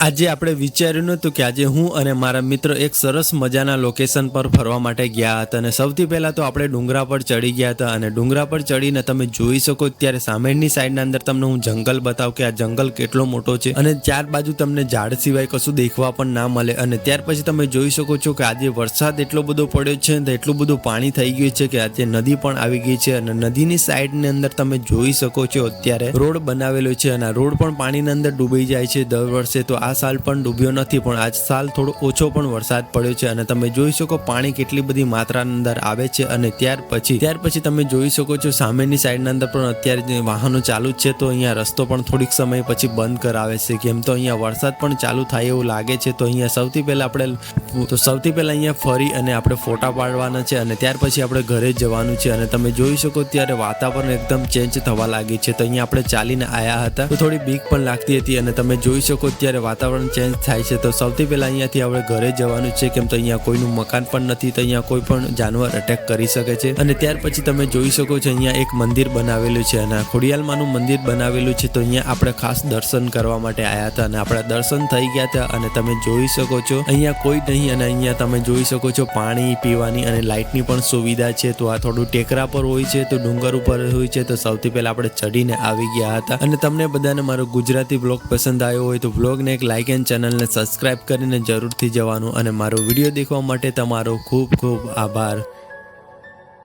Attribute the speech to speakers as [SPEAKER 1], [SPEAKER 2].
[SPEAKER 1] આજે આપણે વિચાર્યું નહોતું કે આજે હું અને મારા મિત્ર એક સરસ મજાના લોકેશન પર ફરવા માટે ગયા હતા અને સૌથી પહેલાં તો આપણે ડુંગરા પર ચડી ગયા હતા અને ડુંગરા પર ચડીને તમે જોઈ શકો ત્યારે સામેની સાઈડના અંદર તમને હું જંગલ બતાવું કે આ જંગલ કેટલો મોટો છે અને ચાર બાજુ તમને ઝાડ સિવાય કશું દેખવા પણ ના મળે અને ત્યાર પછી તમે જોઈ શકો છો કે આજે વરસાદ એટલો બધો પડ્યો છે ને એટલું બધું પાણી થઈ ગયું છે કે આજે નદી પણ આવી ગઈ છે અને નદીની સાઈડની અંદર તમે જોઈ શકો છો અત્યારે રોડ બનાવેલો છે અને આ રોડ પણ પાણીની અંદર ડૂબી જાય છે દર વર્ષે તો આ સાલ પણ ડૂબ્યો નથી, પણ આજ સાલ થોડો ઓછો પણ વરસાદ પડ્યો છે અને તમે જોઈ શકો પાણી કેટલી બધી માત્રાની અંદર આવે છે અને ત્યાર પછી ત્યાર પછી તમે જોઈ શકો છો સામેની સાઈડના અંદર પણ અત્યારે વાહનો ચાલુ જ છે, તો અહીંયા રસ્તો પણ થોડીક સમય પછી બંધ કરાવે છે. કેમ તો અહીંયા વરસાદ પણ ચાલુ થાય એવું લાગે છે, તો અહીંયા સૌથી પહેલા આપણે તો સૌથી પહેલા અહીંયા ફરી અને આપણે ફોટા પાડવાના છે અને ત્યાર પછી આપણે ઘરે જવાનું છે. અને તમે જોઈ શકો ત્યારે વાતાવરણ એકદમ ચેન્જ થવા લાગી છે, તો અહીંયા આપણે ચાલીને આવ્યા હતા. તો થોડી બીક પણ લાગતી હતી અને તમે જોઈ શકો ત્યારે વાતાવરણ ચેન્જ થાય છે. તો સૌથી પહેલાં અહીંયાથી આપણે ઘરે જવાનું છે. કેમ તો અહીંયા કોઈનું મકાન પણ નથી, તો અહીંયા કોઈ પણ જાનવર અટેક કરી શકે છે. અને ત્યાર પછી તમે જોઈ શકો છો, અહીંયા એક મંદિર બનાવેલું છે અને ખોડિયાલમાંનું મંદિર બનાવેલું છે. તો અહીંયા આપણે ખાસ દર્શન કરવા માટે આવ્યા હતા અને આપણા દર્શન થઈ ગયા હતા અને તમે જોઈ શકો છો, અહીંયા કોઈ નહીં અને અહીંયા તમે જોઈ શકો છો પાણી પીવાની અને લાઇટની પણ સુવિધા છે. તો આ થોડું ટેકરા પર હોય છે, તો ડુંગર ઉપર હોય છે. તો સૌથી પહેલા આપણે ચડીને આવી ગયા હતા. અને તમને બધાને મારો ગુજરાતી બ્લોગ પસંદ આવ્યો હોય તો બ્લોગને એક લાઇક એન્ડ ચેનલને સબસ્ક્રાઇબ કરીને જરૂરથી જવાનું અને મારો વીડિયો દેખવા માટે તમારો ખૂબ ખૂબ આભાર.